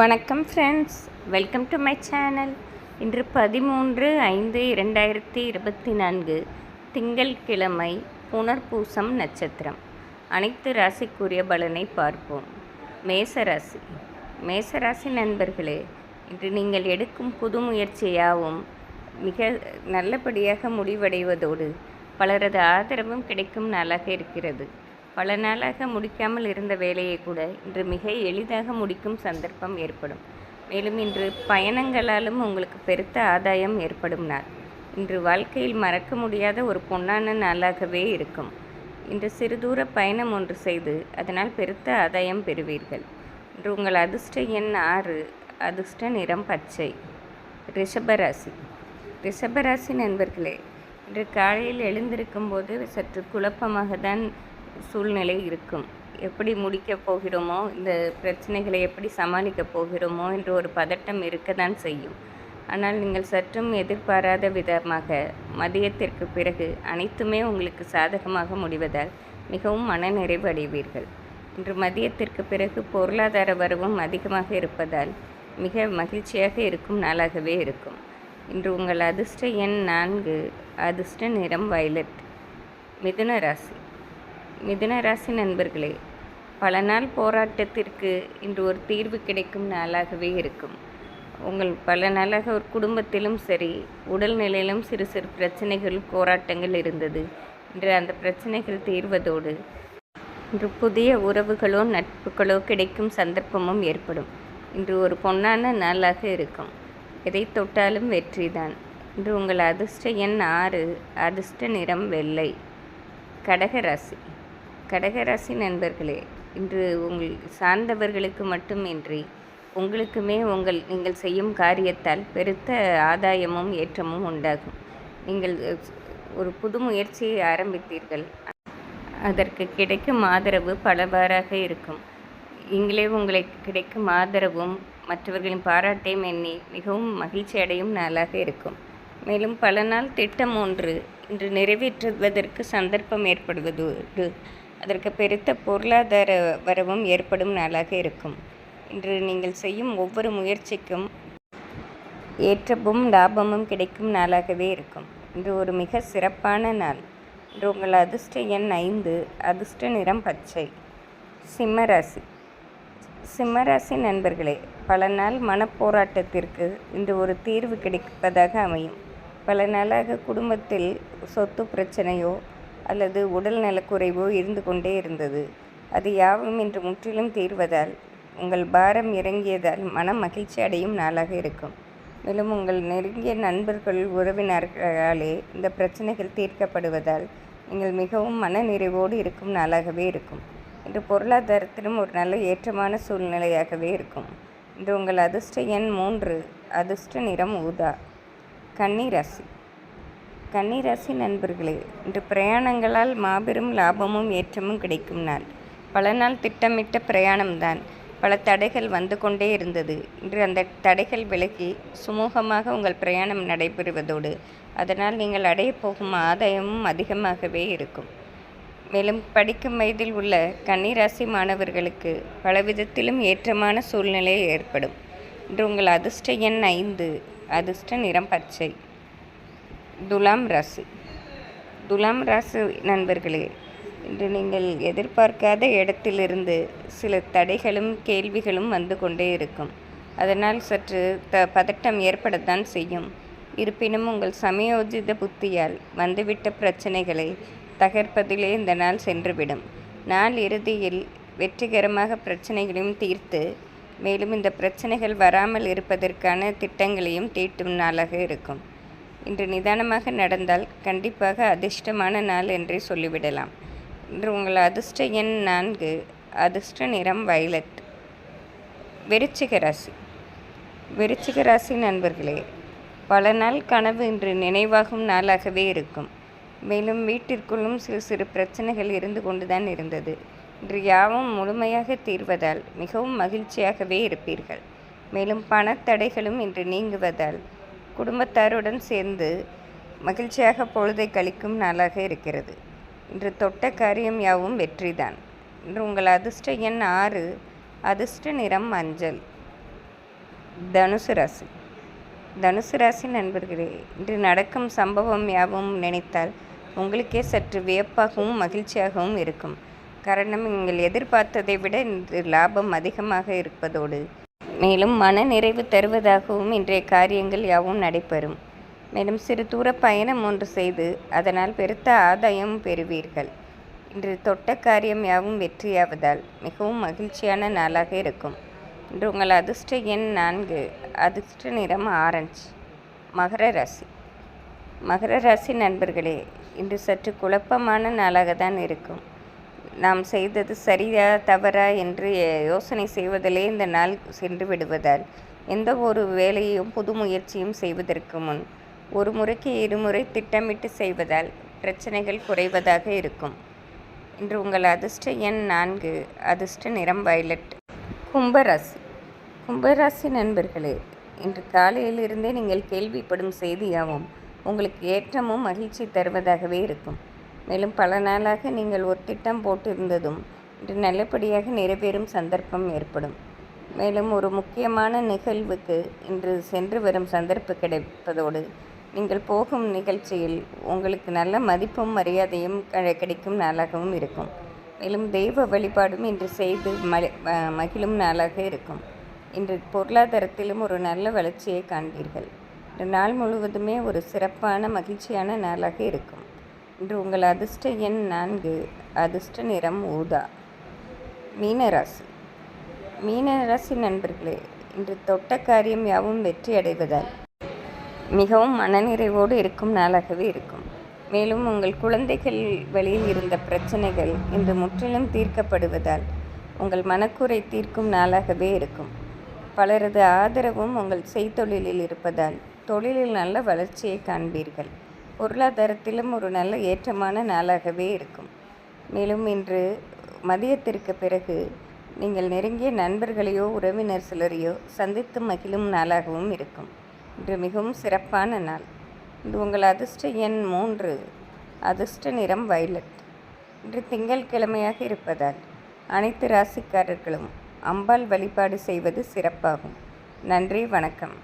வணக்கம் friends welcome to my channel இன்று பதிமூன்று ஐந்து இரண்டாயிரத்தி இருபத்தி நான்கு திங்கள்கிழமை புனர்பூசம் நட்சத்திரம். அனைத்து ராசிக்குரிய பலனை பார்ப்போம். மேசராசி மேசராசி நண்பர்களே இன்று நீங்கள் எடுக்கும் புது முயற்சியாவும் மிக நல்லபடியாக முடிவடைவதோடு பலரது ஆதரவும் கிடைக்கும் நாளாக இருக்கிறது. பல நாளாக முடிக்காமல் இருந்த வேலையை கூட இன்று மிக எளிதாக முடிக்கும் சந்தர்ப்பம் ஏற்படும். மேலும் இன்று பயணங்களாலும் உங்களுக்கு பெருத்த ஆதாயம் ஏற்படும் நாள். இன்று வாழ்க்கையில் மறக்க முடியாத ஒரு பொன்னான நாளாகவே இருக்கும். இன்று சிறுதூர பயணம் ஒன்று செய்து அதனால் பெருத்த ஆதாயம் பெறுவீர்கள். இன்று உங்கள் அதிர்ஷ்ட எண் ஆறு அதிர்ஷ்ட நிறம் பச்சை. ரிஷபராசி. ரிஷபராசி நண்பர்களே இன்று காலையில் எழுந்திருக்கும் போது சற்று குழப்பமாக தான் சூழ்நிலை இருக்கும். எப்படி முடிக்கப் போகிறோமோ இந்த பிரச்சனைகளை எப்படி சமாளிக்கப் போகிறோமோ என்று ஒரு பதட்டம் இருக்க தான் செய்யும். ஆனால் நீங்கள் சற்றும் எதிர்பாராத விதமாக மதியத்திற்கு பிறகு அனைத்துமே உங்களுக்கு சாதகமாக முடிவதால் மிகவும் மனநிறைவு அடைவீர்கள் இன்று மதியத்திற்கு பிறகு பொருளாதார வரவும் அதிகமாக இருப்பதால் மிக மகிழ்ச்சியாக இருக்கும் நாளாகவே இருக்கும். இன்று உங்கள் அதிர்ஷ்ட எண் நான்கு அதிர்ஷ்ட நிறம் வயலட் மிதுன ராசி. மிதுன ராசி நண்பர்களே பல நாள் போராட்டத்திற்கு இன்று ஒரு தீர்வு கிடைக்கும் நாளாகவே இருக்கும். உங்கள் பல நாளாக ஒரு குடும்பத்திலும் சரி உடல்நிலையிலும் சிறு சிறு பிரச்சனைகள் போராட்டங்கள் இருந்தது. இன்று அந்த பிரச்சனைகள் தீர்வதோடு இன்று புதிய உறவுகளோ நட்புகளோ கிடைக்கும் சந்தர்ப்பமும் ஏற்படும். இன்று ஒரு பொன்னான நாளாக இருக்கும். எதை தொட்டாலும் வெற்றிதான். இன்று உங்கள் அதிர்ஷ்ட எண் ஆறு அதிர்ஷ்ட நிறம் வெள்ளை கடகராசி கடகராசி நண்பர்களே இன்று உங்கள் சார்ந்தவர்களுக்கு மட்டுமின்றி உங்களுக்குமே உங்கள் நீங்கள் செய்யும் காரியத்தால் பெருத்த ஆதாயமும் ஏற்றமும் உண்டாகும். நீங்கள் ஒரு புது முயற்சியை ஆரம்பித்தீர்கள். அதற்கு கிடைக்கும் ஆதரவு பலவாறாக இருக்கும். நீங்களே உங்களுக்கு கிடைக்கும் ஆதரவும் மற்றவர்களின் பாராட்டையும் எண்ணி மிகவும் மகிழ்ச்சி அடையும் நாளாக இருக்கும். மேலும் பல நாள் திட்டம் ஒன்று இன்று நிறைவேற்றுவதற்கு சந்தர்ப்பம் ஏற்படுவதோடு அதற்கு பெருத்த பொருளாதார வரவும் ஏற்படும் நாளாக இருக்கும். இன்று நீங்கள் செய்யும் ஒவ்வொரு முயற்சிக்கும் ஏற்றமும் லாபமும் கிடைக்கும் நாளாகவே இருக்கும். இன்று ஒரு மிக சிறப்பான நாள். இன்று உங்கள் அதிர்ஷ்ட எண் ஐந்து அதிர்ஷ்ட நிறம் பச்சை. சிம்மராசி சிம்மராசி நண்பர்களே பல நாள் மனப்போராட்டத்திற்கு இன்று ஒரு தீர்வு கிடைப்பதாக அமையும். பல நாளாக குடும்பத்தில் சொத்து பிரச்சனையோ அல்லது உடல் நலக்குறைவோ இருந்து கொண்டே இருந்தது. அது யாவும் இன்று முற்றிலும் தீர்வதால் உங்கள் பாரம் இறங்கியதால் மனம் மகிழ்ச்சி அடையும் நாளாக இருக்கும். மேலும் உங்கள் நெருங்கிய நண்பர்கள் உறவினர்களாலே இந்த பிரச்சனைகள் தீர்க்கப்படுவதால் நீங்கள் மிகவும் மன நிறைவோடு இருக்கும் நாளாகவே இருக்கும். இன்று பொருளாதாரத்திலும் ஒரு நல்ல ஏற்றமான சூழ்நிலையாகவே இருக்கும். இன்று உங்கள் அதிர்ஷ்ட எண் மூன்று அதிர்ஷ்ட நிறம் ஊதா கன்னிராசி கன்னிராசி நண்பர்களே இன்று பிரயாணங்களால் மாபெரும் லாபமும் ஏற்றமும் கிடைக்கும் நாள். பல நாள் திட்டமிட்ட பிரயாணம்தான். பல தடைகள் வந்து கொண்டே இருந்தது. இன்று அந்த தடைகள் விலகி சுமூகமாக உங்கள் பிரயாணம் நடைபெறுவதோடு அதனால் நீங்கள் அடைய போகும் ஆதாயமும் அதிகமாகவே இருக்கும். மேலும் படிக்கும் வயதில் உள்ள கன்னிராசி மாணவர்களுக்கு பலவிதத்திலும் ஏற்றமான சூழ்நிலை ஏற்படும். இன்று உங்கள் அதிர்ஷ்ட எண் ஐந்து அதிர்ஷ்ட நிறம் பச்சை. துலாம் ராசி. துலாம் ராசி நண்பர்களே இன்று நீங்கள் எதிர்பார்க்காத இடத்திலிருந்து சில தடைகளும் கேள்விகளும் வந்து கொண்டே இருக்கும். அதனால் சற்று த பதட்டம் ஏற்படத்தான் செய்யும். இருப்பினும் உங்கள் சமயோஜித புத்தியால் வந்துவிட்ட பிரச்சனைகளை தகர்ப்பதிலே இந்த நாள் சென்றுவிடும். நாள் இறுதியில் வெற்றிகரமாக பிரச்சனைகளையும் தீர்த்து மேலும் இந்த பிரச்சனைகள் வராமல் இருப்பதற்கான திட்டங்களையும் தீட்டும் நாளாக இருக்கும். இன்று நிதானமாக நடந்தால் கண்டிப்பாக அதிர்ஷ்டமான நாள் என்றே சொல்லிவிடலாம். இன்று உங்கள் அதிர்ஷ்ட எண் நான்கு அதிர்ஷ்ட நிறம் வயலட். விருச்சிக ராசி. விருச்சிக ராசி நண்பர்களே பல நாள் கனவு இன்று நினைவாகும் நாளாகவே இருக்கும். மேலும் வீட்டிற்குள்ளும் சிறு சிறு பிரச்சனைகள் இருந்து கொண்டுதான் இருந்தது. இன்று யாவும் முழுமையாக தீர்வதால் மிகவும் மகிழ்ச்சியாகவே இருப்பீர்கள். மேலும் பணத்தடைகளும் இன்று நீங்குவதால் குடும்பத்தாருடன் சேர்ந்து மகிழ்ச்சியாக பொழுதை கழிக்கும் நாளாக இருக்கிறது. இன்று தொட்ட காரியம் யாவும் வெற்றிதான். இன்று உங்கள் அதிர்ஷ்ட எண் ஆறு அதிர்ஷ்ட நிறம் மஞ்சள். தனுசு ராசி. தனுசு ராசி நண்பர்களே இன்று நடக்கும் சம்பவம் யாவும் நினைத்தால் உங்களுக்கே சற்று வியப்பாகவும் மகிழ்ச்சியாகவும் இருக்கும். காரணம் நீங்கள் எதிர்பார்த்ததை விட இன்று லாபம் அதிகமாக இருப்பதோடு மேலும் மன நிறைவு தருவதாகவும் இன்றைய காரியங்கள் யாவும் நடைபெறும். மேலும் சிறு தூர பயணம் ஒன்று செய்து அதனால் பெருத்த ஆதாயம் பெறுவீர்கள். இன்று தொட்ட காரியம் யாவும் வெற்றியாவதால் மிகவும் மகிழ்ச்சியான நாளாக இருக்கும். இன்று உங்கள் அதிர்ஷ்ட எண் நான்கு அதிர்ஷ்ட நிறம் ஆரஞ்சு மகர ராசி. மகர ராசி நண்பர்களே இன்று சற்று குழப்பமான நாளாக தான் இருக்கும். நாம் செய்தது சரியா தவறா என்று யோசனை செய்வதிலே இந்த நாள் சென்று விடுவதால் எந்த ஒரு வேலையும் புது முயற்சியும் செய்வதற்கு முன் ஒரு முறைக்கு இருமுறை திட்டமிட்டு செய்வதால் பிரச்சனைகள் குறைவதாக இருக்கும். இன்று உங்கள் அதிர்ஷ்ட எண் நான்கு அதிர்ஷ்ட நிறம் வயலட். கும்பராசி. கும்பராசி நண்பர்களே இன்று காலையிலிருந்தே நீங்கள் கேள்விப்படும் செய்தியாகவும் உங்களுக்கு ஏற்றமும் மகிழ்ச்சி தருவதாகவே இருக்கும். மேலும் பல நாளாக நீங்கள் ஒரு திட்டம் போட்டிருந்ததும் இன்று நல்லபடியாக நிறைவேறும் சந்தர்ப்பம் ஏற்படும். மேலும் ஒரு முக்கியமான நிகழ்வுக்கு இன்று சென்று வரும் சந்தர்ப்பம் கிடைப்பதோடு நீங்கள் போகும் நிகழ்ச்சியில் உங்களுக்கு நல்ல மதிப்பும் மரியாதையும் கிடைக்கும் நாளாகவும் இருக்கும். மேலும் தெய்வ வழிபாடும் இன்று செய்து மகிழும் நாளாக இருக்கும். இன்று பொருளாதாரத்திலும் ஒரு நல்ல வளர்ச்சியை காண்பீர்கள். இன்று நாள் முழுவதுமே ஒரு சிறப்பான மகிழ்ச்சியான நாளாக இருக்கும். இன்று உங்கள் அதிர்ஷ்ட எண் நான்கு. அதிர்ஷ்ட நிறம் ஊதா. மீனராசி மீனராசி நண்பர்களே இன்று தொட்ட காரியம் யாவும் வெற்றி அடைவதால் மிகவும் மனநிறைவோடு இருக்கும் நாளாகவே இருக்கும். மேலும் உங்கள் குழந்தைகள் வழியில் இருந்த பிரச்சனைகள் இன்று முற்றிலும் தீர்க்கப்படுவதால் உங்கள் மனக்குறை தீர்க்கும் நாளாகவே இருக்கும். பலரது ஆதரவும் உங்கள் செய்தொழிலில் இருப்பதால் தொழிலில் நல்ல வளர்ச்சியை காண்பீர்கள். பொருளாதாரத்திலும் ஒரு நல்ல ஏற்றமான நாளாகவே இருக்கும். மேலும் இன்று மதியத்திற்கு பிறகு நீங்கள் நெருங்கிய நண்பர்களையோ உறவினர் சிலரையோ சந்தித்து மகிழும் நாளாகவும் இருக்கும். இன்று மிகவும் சிறப்பான நாள். இது உங்கள் அதிர்ஷ்ட எண் மூன்று அதிர்ஷ்ட நிறம் வைலட் இன்று திங்கள் கிழமையாக இருப்பதால் அனைத்து ராசிக்காரர்களும் அம்பாள் வழிபாடு செய்வது சிறப்பாகும். நன்றி வணக்கம்.